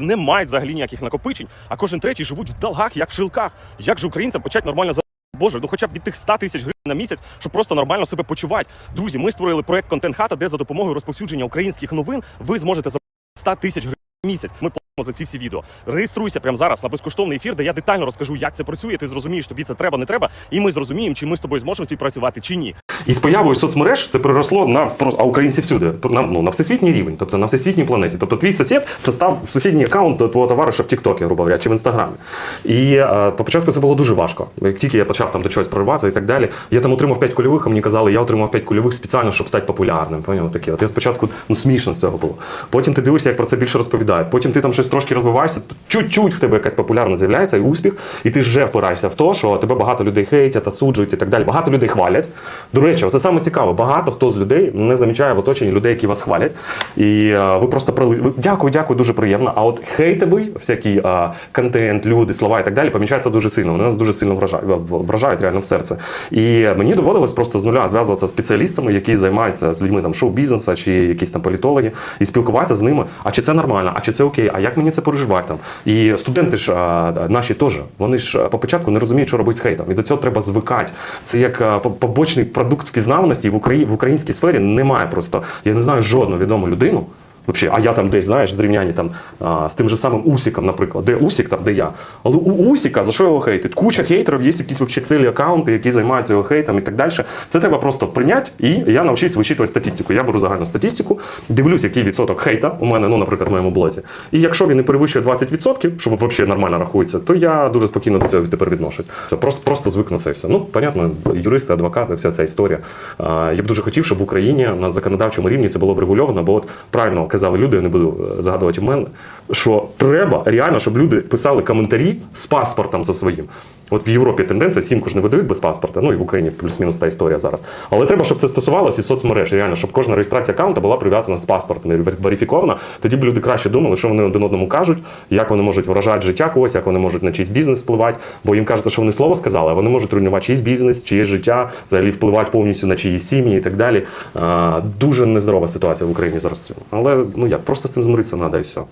не мають взагалі ніяких накопичень, а кожен третій живуть в долгах, як в шилках? Як же українцям почати нормально за Боже, ну хоча б від тих 100 тисяч гривень на місяць, щоб просто нормально себе почувати. Друзі, ми створили проект Контент Хата, де за допомогою розповсюдження українських новин ви зможете за 100 тисяч гривень на місяць. Ми за ці всі відео. Реєструйся прямо зараз на безкоштовний ефір, де я детально розкажу, як це працює. Ти зрозумієш, тобі це треба, не треба, і ми зрозуміємо, чи ми з тобою зможемо співпрацювати чи ні. І з появою соцмереж це переросло на а українці всюди на, ну, на всесвітній рівень, тобто на всесвітній планеті. Тобто твій сусід це став сусідній аккаунт твого товариша в Тіктокі, грубо говоря, чи в інстаграмі. І е, по початку це було дуже важко. Як тільки я почав там до чогось прориватися і так далі, я там отримав 5 кульових, а мені казали, я отримав 5 кульових спеціально, щоб стати популярним. Поняв? Таке. От я спочатку ну, смішно з цього було. Потім ти дивишся, як про це більше розповідають. Потім ти там щось трошки розвиваєшся, чуть-чуть в тебе якась популярність з'являється і успіх, і ти вже впираєшся в те, що тебе багато людей хейтять, осуджують і так далі. Багато людей хвалять. До речі, це саме цікаво. Багато хто з людей не замічає в оточенні людей, які вас хвалять. І е, ви просто прили... Дякую, дякую, дуже приємно. А от хейтовий всякий е, контент, люди, слова і так далі помічаються дуже сильно. Вони нас дуже сильно вражають, вражають реально в серце. І мені доводилось просто з нуля зв'язуватися з спеціалістами, які займаються з людьми там шоу-бізнесу чи якісь там політологи, і спілкуватися з ними. А чи це нормально, а чи це окей, а як мені це переживати там? І студенти ж наші теж, вони ж по початку не розуміють, що робити з хейтом. І до цього треба звикати. Це як побочний продукт впізнаваності. В в українській сфері немає просто. Я не знаю жодну відому людину. Вообще, а я там десь, знаєш, зрівнянні там а, з тим же самим Усіком, наприклад. Де Усік, там, де я. Але у Усіка за що його хейтить? Куча хейтерів, є якісь вообще цілі аккаунти, які займаються його хейтом і так далі. Це треба просто прийняти. І я навчився вичитувати статистику. Я беру загальну статистику, дивлюсь, який відсоток хейта у мене, ну, наприклад, в моєму блозі. І якщо він не перевищує 20%, що взагалі нормально рахується, то я дуже спокійно до цього тепер відношусь. Це просто, просто звикну це все. Ну, понятно, юристи, адвокати, вся ця історія. А, Я б дуже хотів, щоб в Україні на законодавчому рівні це було врегульовано, бо от правильно казали люди, я не буду е, згадувати імен, що треба реально, щоб люди писали коментарі з паспортом за своїм. От в Європі тенденція сімку ж не видають без паспорта, ну і в Україні плюс-мінус та історія зараз. Але треба, щоб це стосувалося і соцмереж, реально, щоб кожна реєстрація аккаунта була прив'язана з паспортом і верифікована. Тоді б люди краще думали, що вони один одному кажуть, як вони можуть вражати життя когось, як вони можуть на чийсь бізнес впливати. Бо їм кажуть, що вони слово сказали, а вони можуть руйнувати чийсь бізнес, чиєсь життя, взагалі впливати повністю на чиїсь сім'ї і так далі. А, дуже нездорова ситуація в Україні зараз. Але ну як, просто з цим змиритися треба і все.